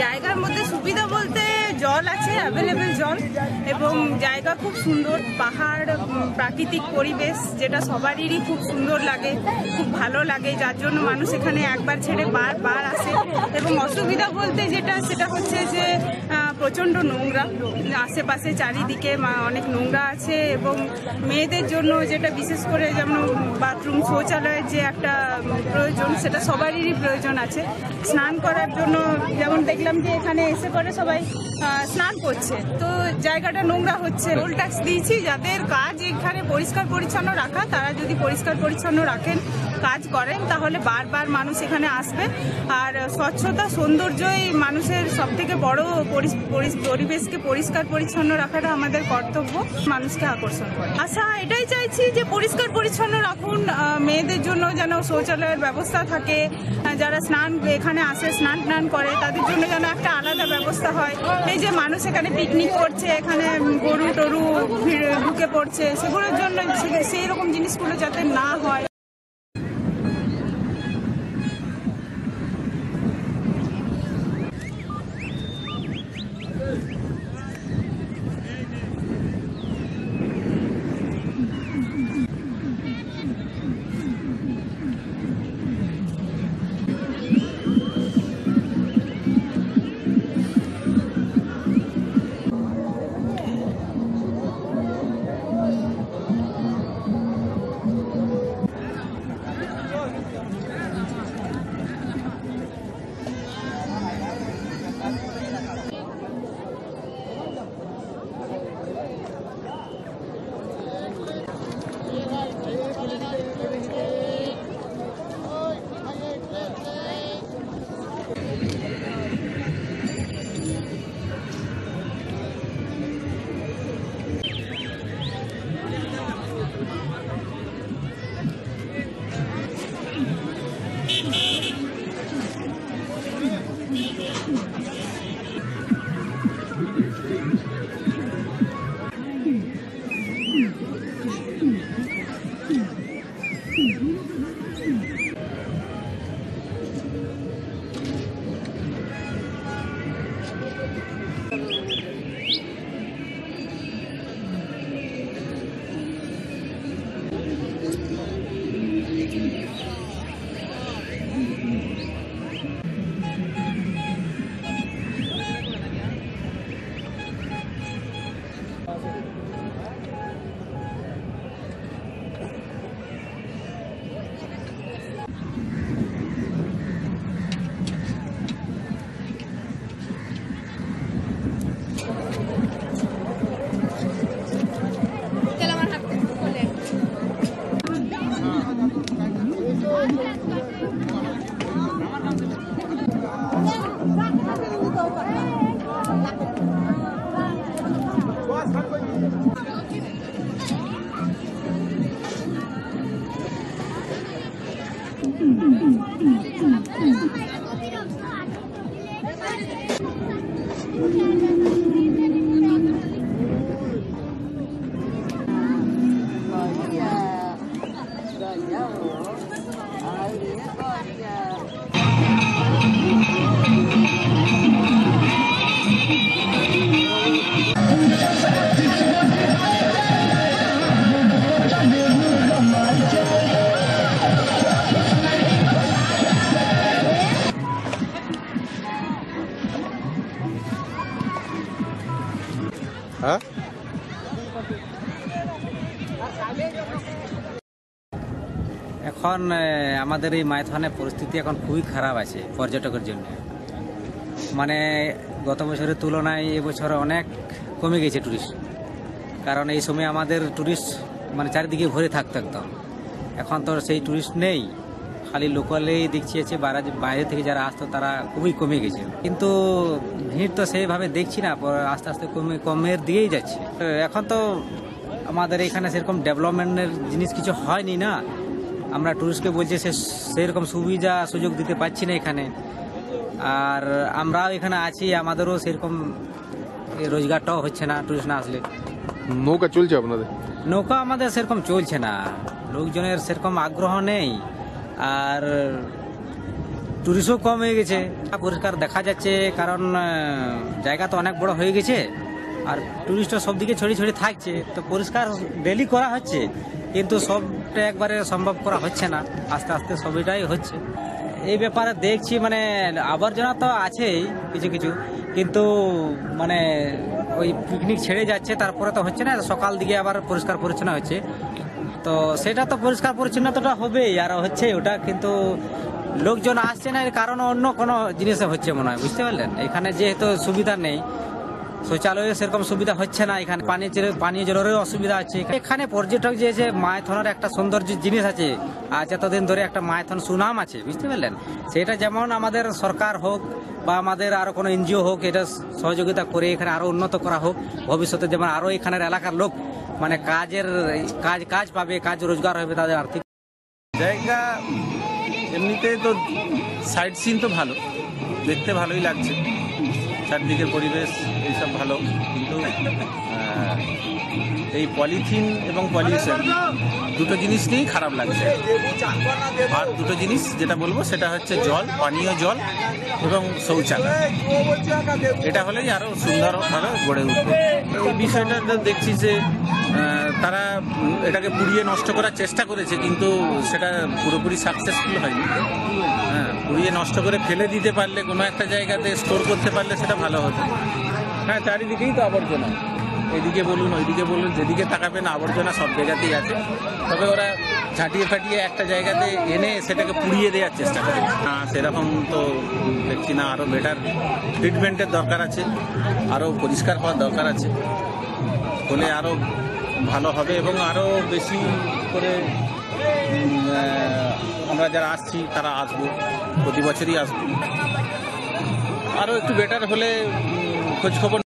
জায়গার মধ্যে সুবিধা বলতে জল আছে অ্যাভেলেবেল জল এবং জায়গা খুব সুন্দর, পাহাড় প্রাকৃতিক পরিবেশ যেটা সবারই খুব সুন্দর লাগে, খুব ভালো লাগে, যার জন্য মানুষ এখানে একবার ছেড়ে বারবার আসে। এবং অসুবিধা বলতে যেটা, সেটা হচ্ছে যে প্রচণ্ড নোংরা। আশেপাশে চারিদিকে অনেক নোংরা আছে এবং মেয়েদের জন্য যেটা বিশেষ করে যেমন বাথরুম শৌচালয়ের যে একটা প্রয়োজন, সেটা সবারই প্রয়োজন আছে। স্নান করার জন্য যেমন দেখলাম যে এখানে এসে করে সবাই স্নান করছে। তো জায়গাটা নোংরা হচ্ছে। রোল ট্যাক্স দিয়েছি। যাদের কাজ এখানে পরিষ্কার পরিচ্ছন্ন রাখা তারা যদি পরিষ্কার পরিচ্ছন্ন রাখেন কাজ করেন তাহলে বারবার মানুষ এখানে আসবে। আর স্বচ্ছতা সৌন্দর্যই মানুষের সব থেকে বড় পরি- পরি- পরিবেশকে পরিষ্কার পরিচ্ছন্ন রাখাটা আমাদের কর্তব্য। মানুষকে আকর্ষণ করে। আচ্ছা এটাই চাইছি যে পরিষ্কার পরিচ্ছন্ন রাখুন। মেয়েদের জন্য যেন শৌচালয়ের ব্যবস্থা থাকে। যারা স্নান এখানে আসে স্নান টান করে তাদের জন্য যেন একটা আলাদা ব্যবস্থা হয়। এই যে মানুষ এখানে পিকনিক করছে, এখানে গরু টরু ঢুকে পড়ছে, সেগুলোর জন্য সেই রকম জিনিসগুলো যাতে না হয়। হ্যাঁ? এখন আমাদের এই মাইথনের পরিস্থিতি এখন খুবই খারাপ আছে পর্যটকের জন্য। মানে গত বছরের তুলনায় এবছর অনেক কমে গেছে টুরিস্ট কারণ এই সময় আমাদের টুরিস্ট মানে চারিদিকে ভরে থাকতো একদম। এখন তো সেই টুরিস্ট নেই। খালি লোকালেই দেখছি আছে বাইরে- বাইরে থেকে যারা আসতো তারা খুবই কমে গেছে। কিন্তু ভিড় তো সেইভাবে দেখছি না আস্তে আস্তে কমে কমের দিকেই যাচ্ছে। এখন তো আমাদের এখানে সেরকম ডেভেলপমেন্টের জিনিস কিছু হয়নি না। আমরা টুরিস্টকে বলছি সে সেরকম সুবিধা সুযোগ দিতে পারছি না এখানে। আর আমরাও এখানে আছি আমাদেরও সেরকম রোজগারটাও হচ্ছে না টুরিস্ট না আসলে। নৌকা চলছে আপনাদের? নৌকা আমাদের সেরকম চলছে না। লোকজনের সেরকম আগ্রহ নেই। আর টুরিস্টও কম হয়ে গেছে। পরিষ্কার দেখা যাচ্ছে, কারণ জায়গা তো অনেক বড় হয়ে গেছে, আর টুরিস্টও সব দিকে ছড়িয়ে ছড়িয়ে থাকছে। তো পরিষ্কার ডেলি করা হচ্ছে, কিন্তু সবটা একবারে সম্ভব করা হচ্ছে না। আস্তে আস্তে সবটাই হচ্ছে। এই ব্যাপারে দেখছি মানে আবর্জনা তো আছেই কিছু কিছু, কিন্তু মানে ওই পিকনিক ছেড়ে যাচ্ছে, তারপরে তো হচ্ছে না, সকাল দিকে আবার পরিষ্কার পরিচ্ছন্ন হচ্ছে। তো সেটা তো পরিষ্কার পরিচ্ছন্নতাটা হবেই, আর হচ্ছে ওটা, কিন্তু লোকজন আসছে না, এর কারণ অন্য কোনো জিনিসে হচ্ছে মনে হয়, বুঝতে পারলেন? এখানে যেহেতু সুবিধা নেই, শৌচালয়ে সেরকম সুবিধা হচ্ছে না, এখানে জলের পানীয় জলেরও অসুবিধা আছে। এখানে পর্যটক যে যে মায়থনের একটা সৌন্দর্য জিনিস আছে আজ এতদিন ধরে একটা মায়থন সুনাম আছে, বুঝতে পারলেন? সেটা যেমন আমাদের সরকার হোক, বা আমাদের আরও কোনো এনজিও হোক, এটা সহযোগিতা করে এখানে আরও উন্নত করা হোক, ভবিষ্যতে যেমন আরও এখানের এলাকার লোক মানে কাজের, কাজ কাজ পাবে, কাজ রোজগার হবে তাদের আর্থিক। জায়গা এমনিতে তো সাইড সিন তো ভালো। দেখতে ভালোই লাগছে। চারদিকের পরিবেশ, এইসব ভালো। কিন্তু এই পলিথিন এবং পলিউশন দুটো জিনিস নিয়েই খারাপ লাগছে। আর দুটো জিনিস যেটা বলব সেটা হচ্ছে জল, পানীয় জল এবং শৌচালয় এটা হলেই আরও সুন্দরভাবে গড়ে উঠবে। এই বিষয়টা দেখছি যে তারা এটাকে পুড়িয়ে নষ্ট করার চেষ্টা করেছে, কিন্তু সেটা পুরোপুরি সাকসেসফুল হয়নি। হ্যাঁ পুড়িয়ে নষ্ট করে ফেলে দিতে পারলে কোনো একটা জায়গাতে স্টোর করতে পারলে সেটা ভালো হতো। হ্যাঁ চারিদিকেই তো আবর্জনা। এদিকে বলুন, ওইদিকে বলুন, যেদিকে তাকাবেন, আবর্জনা সব জায়গাতেই আছে। তবে ওরা ঝাঁটিয়ে ফাটিয়ে একটা জায়গাতে এনে সেটাকে পুড়িয়ে দেওয়ার চেষ্টা করে। না, সেরকম তো দেখছি না আরও বেটার ট্রিটমেন্টের দরকার আছে আরও পরিষ্কার করার দরকার আছে। হলে আরও ভালো হবে এবং আরও বেশি করে আমরা যারা আসছি, তারা আসব, প্রতি বছরই আসব। আরও একটু বেটার হলে খোঁজ খবর